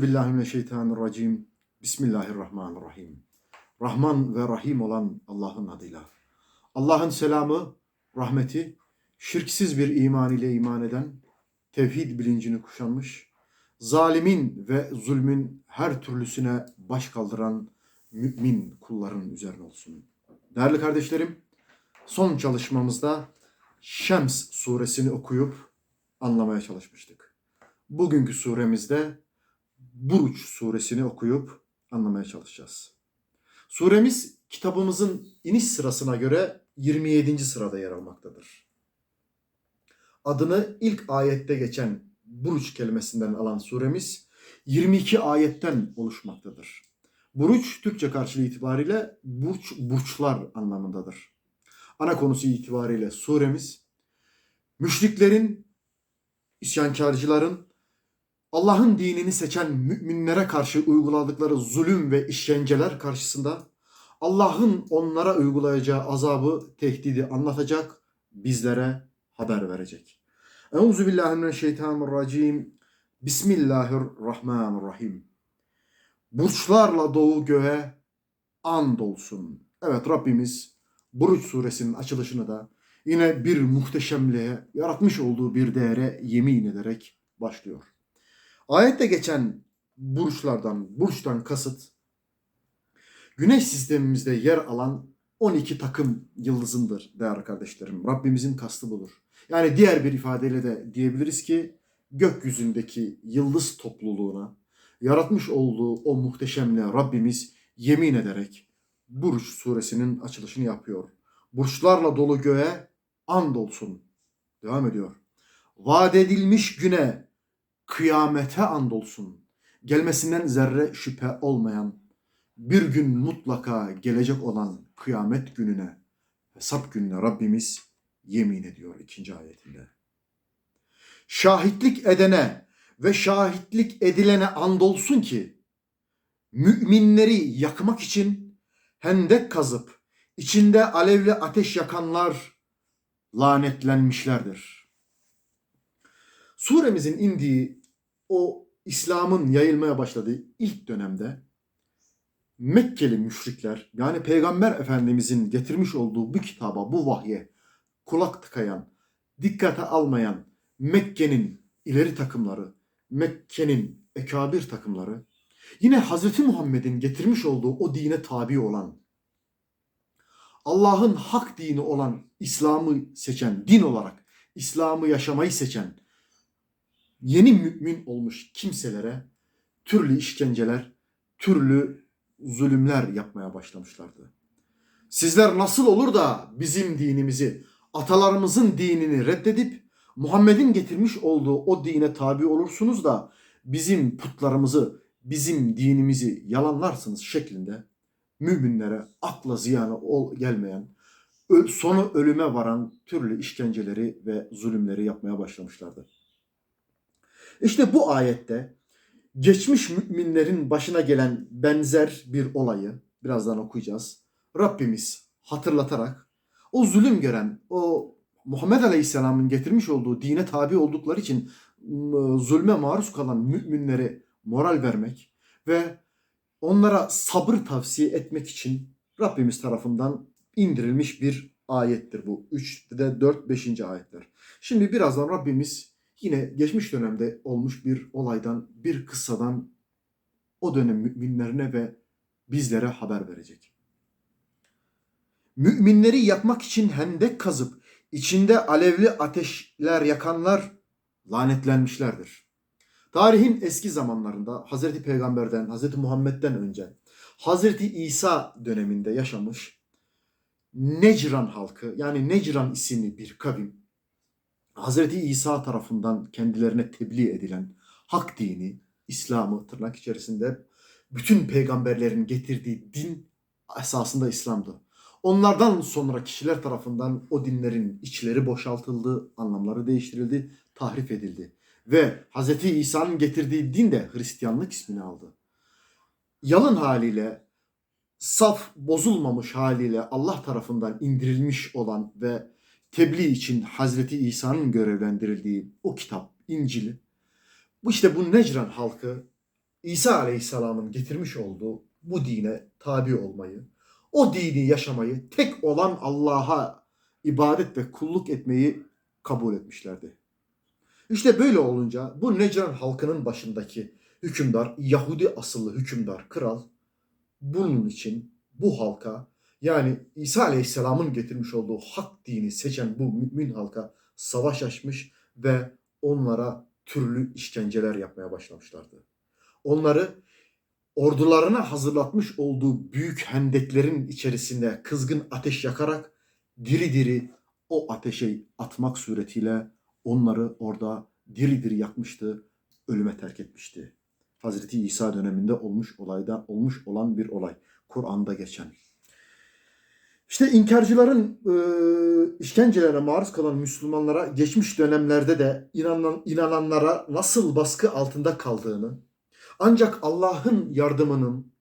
Euzu billahi mineşşeytanirracim. Bismillahirrahmanirrahim. Rahman ve Rahim olan Allah'ın adıyla. Allah'ın selamı, rahmeti, şirksiz bir iman ile iman eden, tevhid bilincini kuşanmış, zalimin ve zulmün her türlüsüne baş kaldıran mümin kulların üzerine olsun. Değerli kardeşlerim, son çalışmamızda Şems suresini okuyup anlamaya çalışmıştık. Bugünkü suremizde Buruç suresini okuyup anlamaya çalışacağız. Suremiz kitabımızın iniş sırasına göre 27. sırada yer almaktadır. Adını ilk ayette geçen Buruç kelimesinden alan suremiz 22 ayetten oluşmaktadır. Buruç Türkçe karşılığı itibariyle burç, burçlar anlamındadır. Ana konusu itibariyle suremiz müşriklerin, isyankarcıların, Allah'ın dinini seçen müminlere karşı uyguladıkları zulüm ve işkenceler karşısında Allah'ın onlara uygulayacağı azabı, tehdidi anlatacak, bizlere haber verecek. Euzu billahi mineşşeytanirracim. Bismillahirrahmanirrahim. Burçlarla doğu göğe and olsun. Evet Rabbimiz Buruç suresinin açılışını da yine bir muhteşemliğe, yaratmış olduğu bir değere yemin ederek başlıyor. Ayette geçen burçlardan, burçtan kasıt Güneş sistemimizde yer alan 12 takım yıldızındır değerli kardeşlerim. Rabbimizin kastı budur. Yani diğer bir ifadeyle de diyebiliriz ki gökyüzündeki yıldız topluluğuna yaratmış olduğu o muhteşemliğe Rabbimiz yemin ederek Burç suresinin açılışını yapıyor. Burçlarla dolu göğe and olsun. Devam ediyor. Vaat edilmiş güne kıyamete andolsun. Gelmesinden zerre şüphe olmayan, bir gün mutlaka gelecek olan kıyamet gününe, hesap gününe Rabbimiz yemin ediyor ikinci ayetinde. Şahitlik edene ve şahitlik edilene andolsun ki, müminleri yakmak için hendek kazıp, içinde alevli ateş yakanlar lanetlenmişlerdir. Suremizin indiği o İslam'ın yayılmaya başladığı ilk dönemde Mekkeli müşrikler yani Peygamber Efendimizin getirmiş olduğu bu kitaba, bu vahye kulak tıkayan, dikkate almayan Mekke'nin ileri takımları, Mekke'nin ekabir takımları, yine Hazreti Muhammed'in getirmiş olduğu o dine tabi olan, Allah'ın hak dini olan İslam'ı seçen, din olarak İslam'ı yaşamayı seçen, yeni mümin olmuş kimselere türlü işkenceler, türlü zulümler yapmaya başlamışlardı. Sizler nasıl olur da bizim dinimizi, atalarımızın dinini reddedip Muhammed'in getirmiş olduğu o dine tabi olursunuz da bizim putlarımızı, bizim dinimizi yalanlarsınız şeklinde müminlere akla ziyanı ol gelmeyen, sonu ölüme varan türlü işkenceleri ve zulümleri yapmaya başlamışlardı. İşte bu ayette geçmiş müminlerin başına gelen benzer bir olayı birazdan okuyacağız. Rabbimiz hatırlatarak o zulüm gören, o Muhammed Aleyhisselam'ın getirmiş olduğu dine tabi oldukları için zulme maruz kalan müminlere moral vermek ve onlara sabır tavsiye etmek için Rabbimiz tarafından indirilmiş bir ayettir bu. 3 de 4 5. ayetler. Şimdi birazdan Rabbimiz yine geçmiş dönemde olmuş bir olaydan, bir kıssadan o dönem müminlerine ve bizlere haber verecek. Müminleri yakmak için hendek kazıp içinde alevli ateşler yakanlar lanetlenmişlerdir. Tarihin eski zamanlarında Hazreti Peygamber'den, Hazreti Muhammed'den önce Hazreti İsa döneminde yaşamış Necran halkı yani Necran isimli bir kavim Hazreti İsa tarafından kendilerine tebliğ edilen hak dini, İslam'ı tırnak içerisinde bütün peygamberlerin getirdiği din esasında İslam'dı. Onlardan sonra kişiler tarafından o dinlerin içleri boşaltıldı, anlamları değiştirildi, tahrif edildi. Ve Hz. İsa'nın getirdiği din de Hristiyanlık ismini aldı. Yalın haliyle, saf bozulmamış haliyle Allah tarafından indirilmiş olan ve tebliğ için Hazreti İsa'nın görevlendirildiği o kitap, İncil'i, bu işte bu Necran halkı İsa Aleyhisselam'ın getirmiş olduğu bu dine tabi olmayı, o dini yaşamayı, tek olan Allah'a ibadet ve kulluk etmeyi kabul etmişlerdi. İşte böyle olunca bu Necran halkının başındaki hükümdar, Yahudi asıllı hükümdar, kral bunun için bu halka yani İsa Aleyhisselam'ın getirmiş olduğu hak dini seçen bu mümin halka savaş açmış ve onlara türlü işkenceler yapmaya başlamışlardı. Onları ordularına hazırlatmış olduğu büyük hendeklerin içerisinde kızgın ateş yakarak diri diri o ateşe atmak suretiyle onları orada diri diri yakmıştı, ölüme terk etmişti. Hazreti İsa döneminde olmuş olayda olmuş olan bir olay. Kur'an'da geçen. İşte inkarcıların e, işkencelere maruz kalan Müslümanlara geçmiş dönemlerde de inanan, inananlara nasıl baskı altında kaldığını ancak Allah'ın yardımının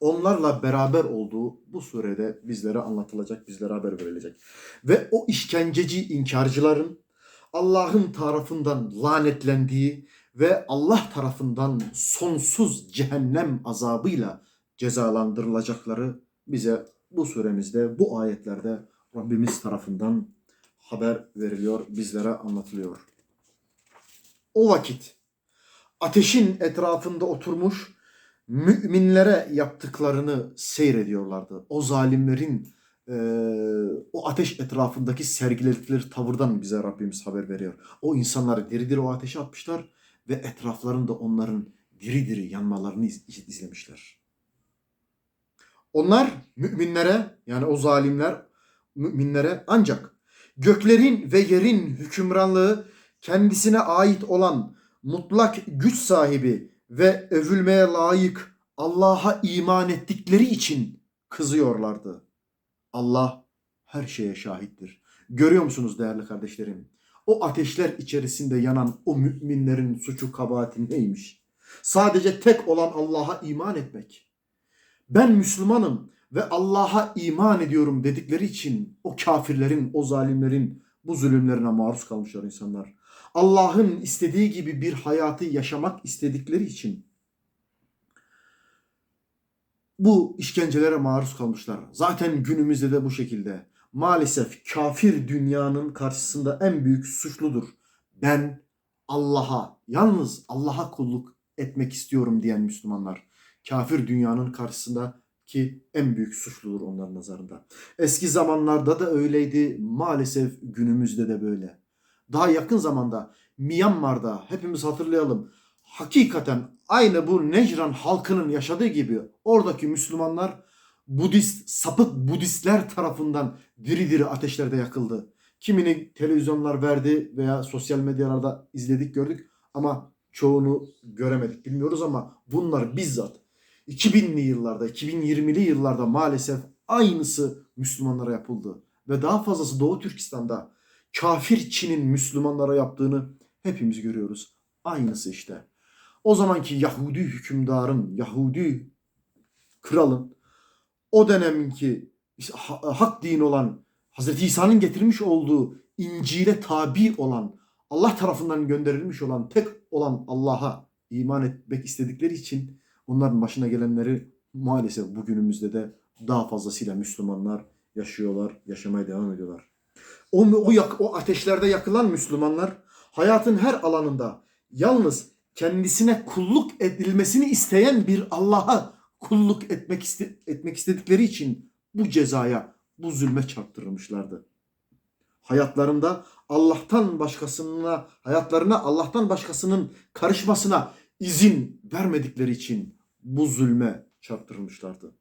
onlarla beraber olduğu bu surede bizlere anlatılacak, bizlere haber verilecek. Ve o işkenceci inkarcıların Allah'ın tarafından lanetlendiği ve Allah tarafından sonsuz cehennem azabıyla cezalandırılacakları bize bu suremizde, bu ayetlerde Rabbimiz tarafından haber veriliyor, bizlere anlatılıyor. O vakit ateşin etrafında oturmuş müminlere yaptıklarını seyrediyorlardı. O zalimlerin e, o ateş etrafındaki sergiledikleri tavırdan bize Rabbimiz haber veriyor. O insanları diri diri o ateşe atmışlar ve etraflarında onların diri diri yanmalarını iz- izlemişler. Onlar müminlere yani o zalimler müminlere ancak göklerin ve yerin hükümranlığı kendisine ait olan mutlak güç sahibi ve övülmeye layık Allah'a iman ettikleri için kızıyorlardı. Allah her şeye şahittir. Görüyor musunuz değerli kardeşlerim? O ateşler içerisinde yanan o müminlerin suçu kabahati neymiş? Sadece tek olan Allah'a iman etmek. Ben Müslümanım ve Allah'a iman ediyorum dedikleri için o kafirlerin, o zalimlerin bu zulümlerine maruz kalmışlar insanlar. Allah'ın istediği gibi bir hayatı yaşamak istedikleri için bu işkencelere maruz kalmışlar. Zaten günümüzde de bu şekilde. Maalesef kafir dünyanın karşısında en büyük suçludur. Ben Allah'a, yalnız Allah'a kulluk etmek istiyorum diyen Müslümanlar. Kafir dünyanın karşısında ki en büyük suçludur onların nazarında. Eski zamanlarda da öyleydi, maalesef günümüzde de böyle. Daha yakın zamanda Myanmar'da hepimiz hatırlayalım. Hakikaten aynı bu Necran halkının yaşadığı gibi oradaki Müslümanlar Budist, sapık Budistler tarafından diri diri ateşlerde yakıldı. Kimini televizyonlar verdi veya sosyal medyalarda izledik gördük ama çoğunu göremedik bilmiyoruz ama bunlar bizzat 2000'li yıllarda 2020'li yıllarda maalesef aynısı Müslümanlara yapıldı. Ve daha fazlası Doğu Türkistan'da kafir Çin'in Müslümanlara yaptığını hepimiz görüyoruz. Aynısı işte. O zamanki Yahudi hükümdarın, Yahudi kralın o ha- hak din olan Hazreti İsa'nın getirmiş olduğu İncil'e tabi olan Allah tarafından gönderilmiş olan tek olan Allah'a iman etmek istedikleri için onların başına gelenleri maalesef bugünümüzde de daha fazlasıyla Müslümanlar yaşıyorlar, yaşamaya devam ediyorlar. O, o, yak, o ateşlerde yakılan Müslümanlar hayatın her alanında yalnız kendisine kulluk edilmesini isteyen bir Allah'a kulluk etmek iste, etmek istedikleri için bu cezaya, bu zulme çarptırılmışlardı. Hayatlarında Allah'tan başkasına, hayatlarına Allah'tan başkasının karışmasına izin vermedikleri için bu zulme çarptırılmışlardı.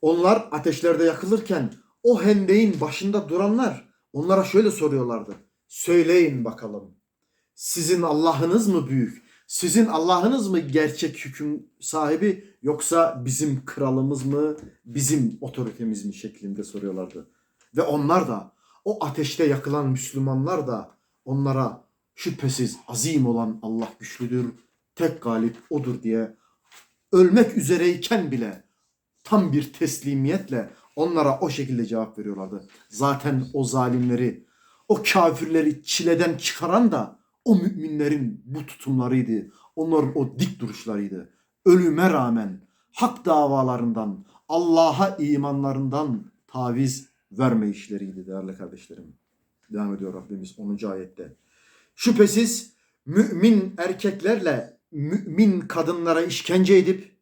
Onlar ateşlerde yakılırken o hendeğin başında duranlar onlara şöyle soruyorlardı. Söyleyin bakalım. Sizin Allah'ınız mı büyük? Sizin Allah'ınız mı gerçek hüküm sahibi yoksa bizim kralımız mı, bizim otoritemiz mi şeklinde soruyorlardı. Ve onlar da o ateşte yakılan Müslümanlar da onlara şüphesiz azim olan Allah güçlüdür, tek galip odur diye ölmek üzereyken bile tam bir teslimiyetle onlara o şekilde cevap veriyorlardı. Zaten o zalimleri, o kafirleri çileden çıkaran da o müminlerin bu tutumlarıydı. onların o dik duruşlarıydı. Ölüme rağmen hak davalarından, Allah'a imanlarından taviz vermeyişleriydi değerli kardeşlerim. Devam ediyor Rabbimiz 10. ayette. Şüphesiz mümin erkeklerle mümin kadınlara işkence edip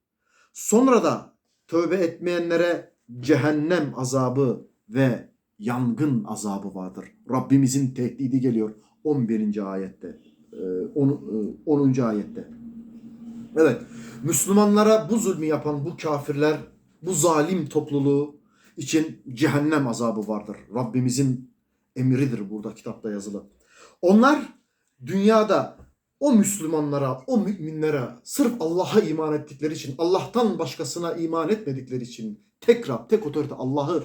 sonra da tövbe etmeyenlere cehennem azabı ve yangın azabı vardır. Rabbimizin tehdidi geliyor 11. ayette. Ee, on- e, 10. ayette. Evet. Müslümanlara bu zulmü yapan bu kafirler, bu zalim topluluğu için cehennem azabı vardır. Rabbimizin emridir burada kitapta yazılı. Onlar dünyada o Müslümanlara, o müminlere sırf Allah'a iman ettikleri için, Allah'tan başkasına iman etmedikleri için, tek Rab, tek otorite Allah'ı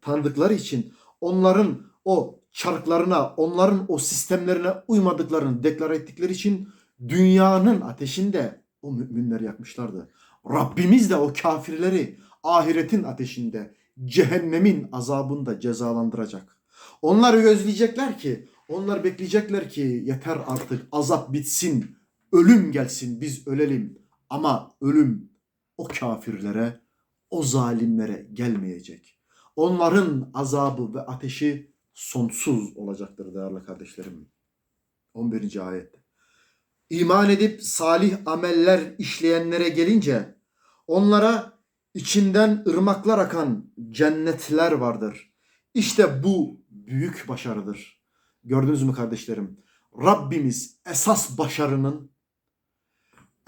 tanıdıkları için onların o çarklarına, onların o sistemlerine uymadıklarını deklar ettikleri için dünyanın ateşinde o müminleri yakmışlardı. Rabbimiz de o kafirleri ahiretin ateşinde, cehennemin azabında cezalandıracak. Onlar özleyecekler ki, onlar bekleyecekler ki yeter artık azap bitsin, ölüm gelsin biz ölelim. Ama ölüm o kafirlere, o zalimlere gelmeyecek. Onların azabı ve ateşi sonsuz olacaktır değerli kardeşlerim. 11. ayette. İman edip salih ameller işleyenlere gelince onlara içinden ırmaklar akan cennetler vardır. İşte bu büyük başarıdır. Gördünüz mü kardeşlerim? Rabbimiz esas başarının,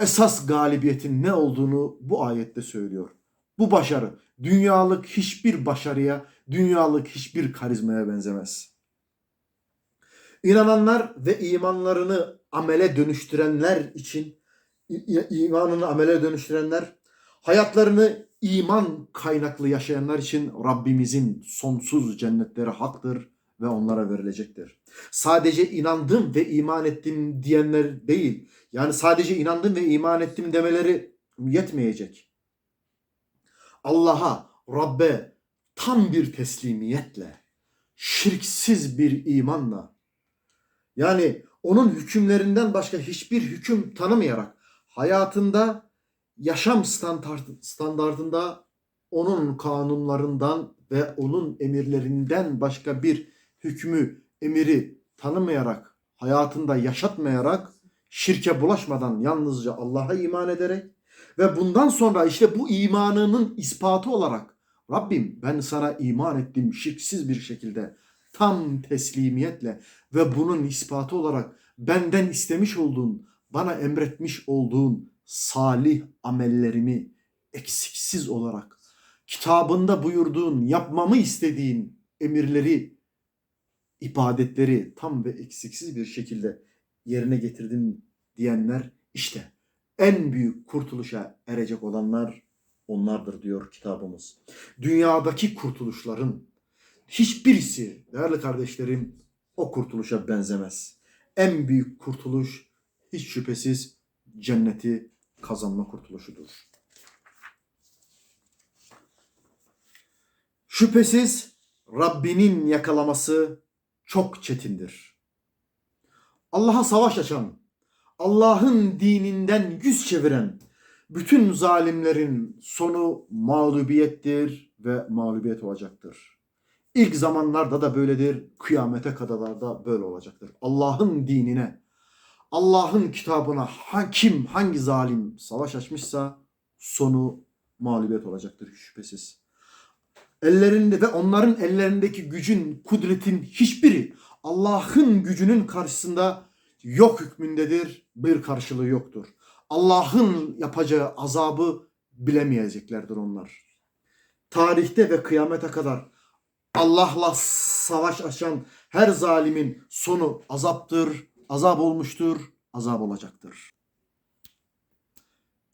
esas galibiyetin ne olduğunu bu ayette söylüyor. Bu başarı dünyalık hiçbir başarıya, dünyalık hiçbir karizmaya benzemez. İnananlar ve imanlarını amele dönüştürenler için imanını amele dönüştürenler hayatlarını iman kaynaklı yaşayanlar için Rabbimizin sonsuz cennetleri haktır ve onlara verilecektir. Sadece inandım ve iman ettim diyenler değil. Yani sadece inandım ve iman ettim demeleri yetmeyecek. Allah'a, Rabbe tam bir teslimiyetle, şirksiz bir imanla, yani onun hükümlerinden başka hiçbir hüküm tanımayarak hayatında yaşam standart, standartında onun kanunlarından ve onun emirlerinden başka bir hükmü, emiri tanımayarak, hayatında yaşatmayarak, şirke bulaşmadan yalnızca Allah'a iman ederek ve bundan sonra işte bu imanının ispatı olarak Rabbim ben sana iman ettim şirksiz bir şekilde tam teslimiyetle ve bunun ispatı olarak benden istemiş olduğun, bana emretmiş olduğun salih amellerimi eksiksiz olarak kitabında buyurduğun, yapmamı istediğin emirleri, ibadetleri tam ve eksiksiz bir şekilde yerine getirdim diyenler işte en büyük kurtuluşa erecek olanlar onlardır diyor kitabımız. Dünyadaki kurtuluşların hiçbirisi değerli kardeşlerim o kurtuluşa benzemez. En büyük kurtuluş hiç şüphesiz cenneti kazanma kurtuluşudur. Şüphesiz Rabbinin yakalaması çok çetindir. Allah'a savaş açan, Allah'ın dininden yüz çeviren bütün zalimlerin sonu mağlubiyettir ve mağlubiyet olacaktır. İlk zamanlarda da böyledir, kıyamete kadar da böyle olacaktır. Allah'ın dinine, Allah'ın kitabına kim, hangi zalim savaş açmışsa sonu mağlubiyet olacaktır şüphesiz. Ellerinde ve onların ellerindeki gücün, kudretin hiçbiri Allah'ın gücünün karşısında yok hükmündedir, bir karşılığı yoktur. Allah'ın yapacağı azabı bilemeyeceklerdir onlar. Tarihte ve kıyamete kadar Allah'la savaş açan her zalimin sonu azaptır, azap olmuştur, azap olacaktır.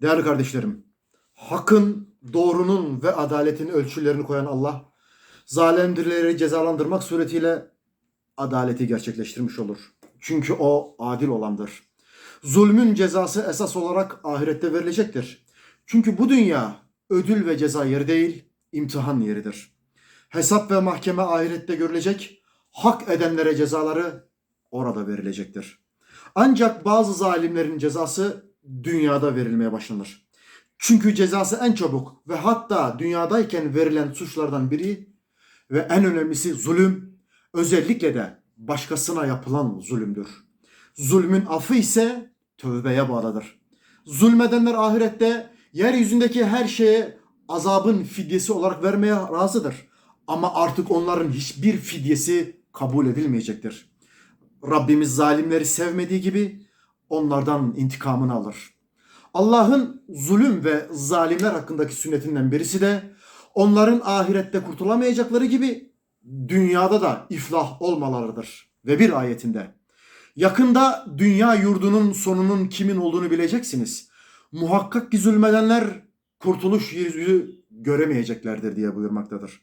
Değerli kardeşlerim, hakkın, doğrunun ve adaletin ölçülerini koyan Allah, zalimleri cezalandırmak suretiyle adaleti gerçekleştirmiş olur. Çünkü o adil olandır. Zulmün cezası esas olarak ahirette verilecektir. Çünkü bu dünya ödül ve ceza yeri değil, imtihan yeridir. Hesap ve mahkeme ahirette görülecek, hak edenlere cezaları orada verilecektir. Ancak bazı zalimlerin cezası dünyada verilmeye başlanır. Çünkü cezası en çabuk ve hatta dünyadayken verilen suçlardan biri ve en önemlisi zulüm, özellikle de başkasına yapılan zulümdür. Zulmün affı ise tövbeye bağlıdır. Zulmedenler ahirette yeryüzündeki her şeye azabın fidyesi olarak vermeye razıdır. Ama artık onların hiçbir fidyesi kabul edilmeyecektir. Rabbimiz zalimleri sevmediği gibi onlardan intikamını alır. Allah'ın zulüm ve zalimler hakkındaki sünnetinden birisi de onların ahirette kurtulamayacakları gibi dünyada da iflah olmalarıdır. Ve bir ayetinde yakında dünya yurdunun sonunun kimin olduğunu bileceksiniz. Muhakkak ki zulmedenler kurtuluş yüzü göremeyeceklerdir diye buyurmaktadır.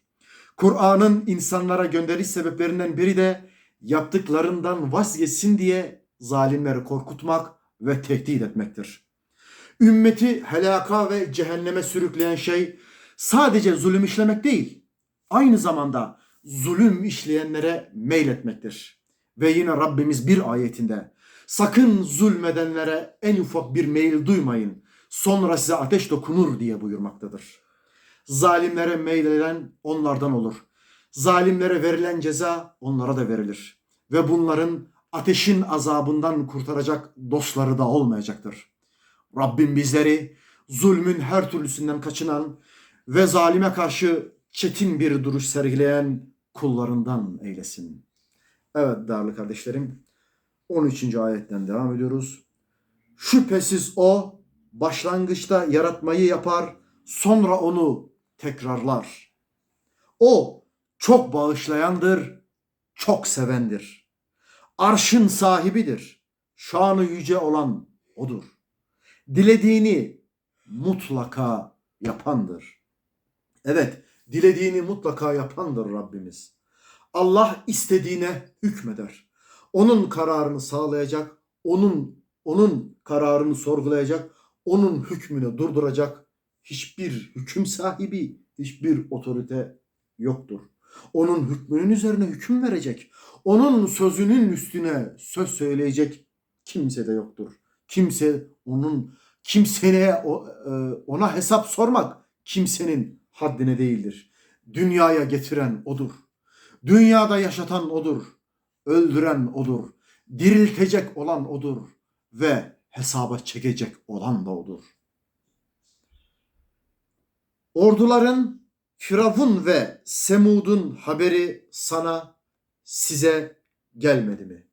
Kur'an'ın insanlara gönderiş sebeplerinden biri de yaptıklarından vazgeçsin diye zalimleri korkutmak ve tehdit etmektir. Ümmeti helaka ve cehenneme sürükleyen şey sadece zulüm işlemek değil, aynı zamanda zulüm işleyenlere meyletmektir. Ve yine Rabbimiz bir ayetinde sakın zulmedenlere en ufak bir meyil duymayın sonra size ateş dokunur diye buyurmaktadır. Zalimlere meyleden onlardan olur. Zalimlere verilen ceza onlara da verilir. Ve bunların ateşin azabından kurtaracak dostları da olmayacaktır. Rabbim bizleri zulmün her türlüsünden kaçınan ve zalime karşı çetin bir duruş sergileyen kullarından eylesin. Evet değerli kardeşlerim 13. ayetten devam ediyoruz. Şüphesiz o başlangıçta yaratmayı yapar, sonra onu tekrarlar. O çok bağışlayandır, çok sevendir. Arşın sahibidir. Şanı yüce olan odur. Dilediğini mutlaka yapandır. Evet, dilediğini mutlaka yapandır Rabbimiz. Allah istediğine hükmeder. Onun kararını sağlayacak, onun onun kararını sorgulayacak, onun hükmünü durduracak hiçbir hüküm sahibi, hiçbir otorite yoktur. Onun hükmünün üzerine hüküm verecek, onun sözünün üstüne söz söyleyecek kimse de yoktur. Kimse onun kimseye e, ona hesap sormak kimsenin haddine değildir. Dünyaya getiren odur. Dünyada yaşatan odur. Öldüren odur. Diriltecek olan odur ve hesaba çekecek olan da odur. Orduların Firavun ve Semud'un haberi sana size gelmedi mi?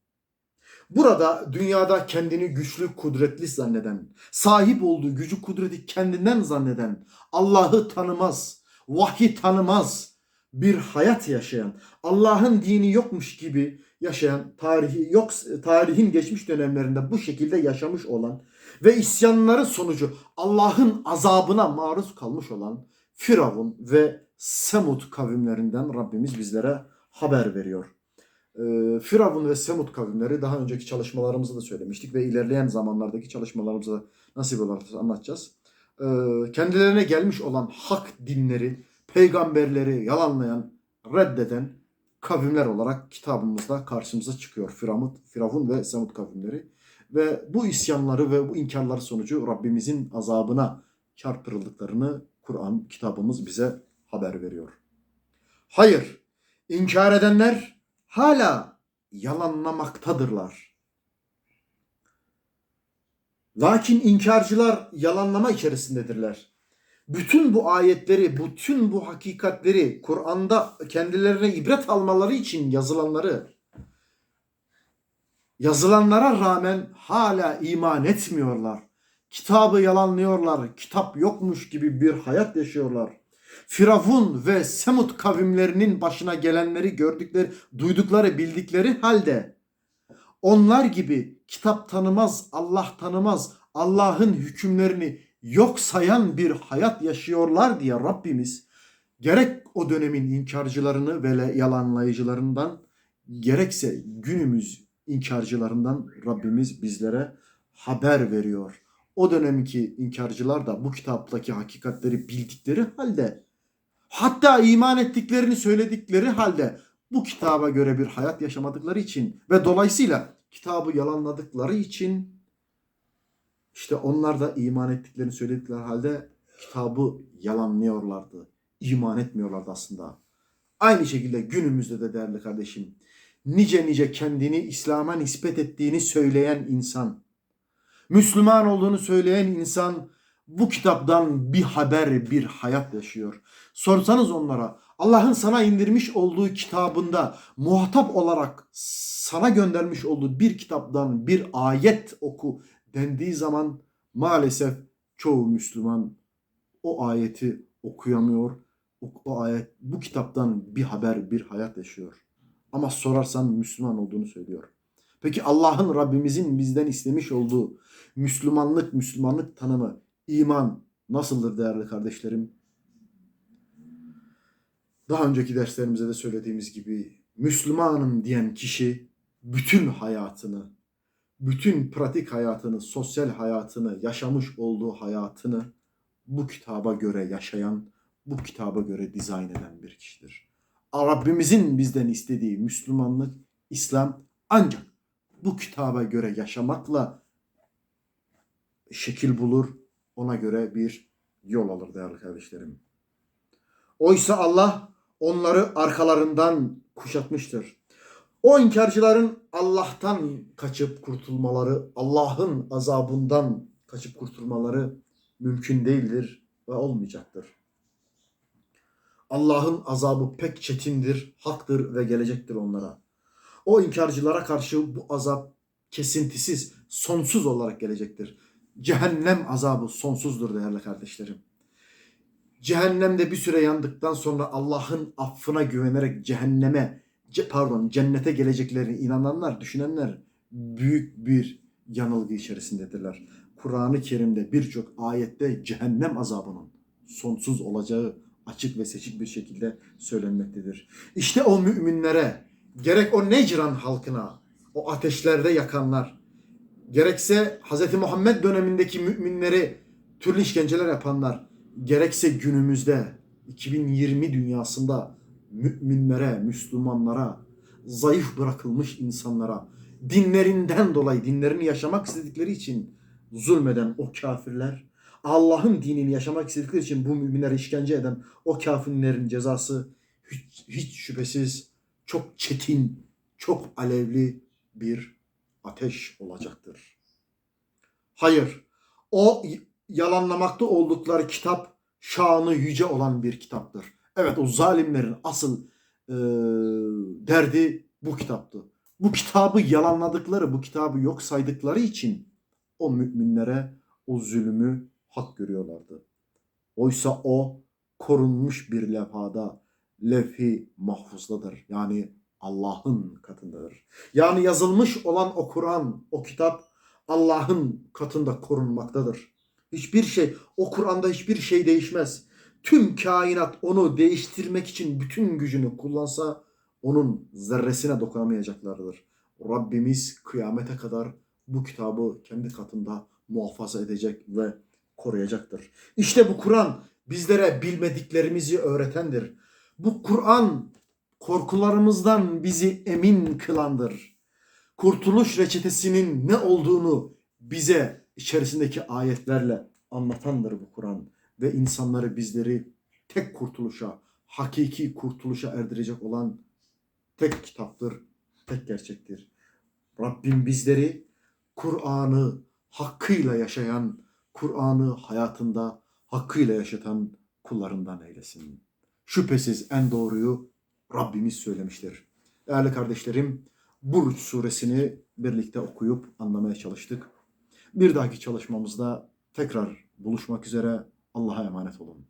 Burada dünyada kendini güçlü, kudretli zanneden, sahip olduğu gücü, kudreti kendinden zanneden, Allah'ı tanımaz, vahyi tanımaz bir hayat yaşayan, Allah'ın dini yokmuş gibi yaşayan, tarihi yok tarihin geçmiş dönemlerinde bu şekilde yaşamış olan ve isyanları sonucu Allah'ın azabına maruz kalmış olan Firavun ve Semud kavimlerinden Rabbimiz bizlere haber veriyor. Ee, Firavun ve Semud kavimleri daha önceki çalışmalarımızda da söylemiştik ve ilerleyen zamanlardaki çalışmalarımızda nasip olarak anlatacağız. Ee, kendilerine gelmiş olan hak dinleri, peygamberleri yalanlayan, reddeden kavimler olarak kitabımızda karşımıza çıkıyor. Firavun, Firavun ve Semud kavimleri. Ve bu isyanları ve bu inkarları sonucu Rabbimizin azabına çarptırıldıklarını Kur'an kitabımız bize haber veriyor. Hayır, inkar edenler hala yalanlamaktadırlar. Lakin inkarcılar yalanlama içerisindedirler. Bütün bu ayetleri, bütün bu hakikatleri Kur'an'da kendilerine ibret almaları için yazılanları yazılanlara rağmen hala iman etmiyorlar. Kitabı yalanlıyorlar. Kitap yokmuş gibi bir hayat yaşıyorlar. Firavun ve Semut kavimlerinin başına gelenleri gördükleri, duydukları, bildikleri halde onlar gibi kitap tanımaz, Allah tanımaz, Allah'ın hükümlerini yok sayan bir hayat yaşıyorlar diye Rabbimiz gerek o dönemin inkarcılarını ve yalanlayıcılarından gerekse günümüz inkarcılarından Rabbimiz bizlere haber veriyor. O dönemki inkarcılar da bu kitaptaki hakikatleri bildikleri halde hatta iman ettiklerini söyledikleri halde bu kitaba göre bir hayat yaşamadıkları için ve dolayısıyla kitabı yalanladıkları için İşte onlar da iman ettiklerini söyledikleri halde kitabı yalanlıyorlardı. İman etmiyorlardı aslında. Aynı şekilde günümüzde de değerli kardeşim nice nice kendini İslam'a nispet ettiğini söyleyen insan, Müslüman olduğunu söyleyen insan bu kitaptan bir haber, bir hayat yaşıyor. Sorsanız onlara Allah'ın sana indirmiş olduğu kitabında muhatap olarak sana göndermiş olduğu bir kitaptan bir ayet oku dendiği zaman maalesef çoğu Müslüman o ayeti okuyamıyor. O, ayet bu kitaptan bir haber, bir hayat yaşıyor. Ama sorarsan Müslüman olduğunu söylüyor. Peki Allah'ın Rabbimizin bizden istemiş olduğu Müslümanlık, Müslümanlık tanımı, iman nasıldır değerli kardeşlerim? Daha önceki derslerimizde de söylediğimiz gibi Müslümanım diyen kişi bütün hayatını, bütün pratik hayatını, sosyal hayatını, yaşamış olduğu hayatını bu kitaba göre yaşayan, bu kitaba göre dizayn eden bir kişidir. Rabbimizin bizden istediği Müslümanlık, İslam ancak bu kitaba göre yaşamakla şekil bulur, ona göre bir yol alır değerli kardeşlerim. Oysa Allah onları arkalarından kuşatmıştır. O inkarcıların Allah'tan kaçıp kurtulmaları, Allah'ın azabından kaçıp kurtulmaları mümkün değildir ve olmayacaktır. Allah'ın azabı pek çetindir, haktır ve gelecektir onlara. O inkarcılara karşı bu azap kesintisiz, sonsuz olarak gelecektir. Cehennem azabı sonsuzdur değerli kardeşlerim. Cehennemde bir süre yandıktan sonra Allah'ın affına güvenerek cehenneme, pardon cennete geleceklerine inananlar, düşünenler büyük bir yanılgı içerisindedirler. Kur'an-ı Kerim'de birçok ayette cehennem azabının sonsuz olacağı açık ve seçik bir şekilde söylenmektedir. İşte o müminlere, gerek o Necran halkına, o ateşlerde yakanlar, gerekse Hz. Muhammed dönemindeki müminleri türlü işkenceler yapanlar, gerekse günümüzde 2020 dünyasında müminlere, Müslümanlara, zayıf bırakılmış insanlara, dinlerinden dolayı dinlerini yaşamak istedikleri için zulmeden o kafirler, Allah'ın dinini yaşamak istedikleri için bu müminlere işkence eden o kafirlerin cezası hiç, hiç şüphesiz çok çetin, çok alevli bir ateş olacaktır. Hayır, o yalanlamakta oldukları kitap şanı yüce olan bir kitaptır. Evet o zalimlerin asıl e, derdi bu kitaptı. Bu kitabı yalanladıkları, bu kitabı yok saydıkları için o müminlere o zulümü hak görüyorlardı. Oysa o korunmuş bir levhada, levhi mahfuzdadır. Yani Allah'ın katındadır. Yani yazılmış olan o Kur'an, o kitap Allah'ın katında korunmaktadır. Hiçbir şey, o Kur'an'da hiçbir şey değişmez. Tüm kainat onu değiştirmek için bütün gücünü kullansa onun zerresine dokunamayacaklardır. Rabbimiz kıyamete kadar bu kitabı kendi katında muhafaza edecek ve koruyacaktır. İşte bu Kur'an bizlere bilmediklerimizi öğretendir. Bu Kur'an korkularımızdan bizi emin kılandır. Kurtuluş reçetesinin ne olduğunu bize içerisindeki ayetlerle anlatandır bu Kur'an ve insanları bizleri tek kurtuluşa, hakiki kurtuluşa erdirecek olan tek kitaptır, tek gerçektir. Rabbim bizleri Kur'an'ı hakkıyla yaşayan, Kur'an'ı hayatında hakkıyla yaşatan kullarından eylesin. Şüphesiz en doğruyu Rabbimiz söylemiştir. Değerli kardeşlerim, Burç suresini birlikte okuyup anlamaya çalıştık. Bir dahaki çalışmamızda tekrar buluşmak üzere Allah'a emanet olun.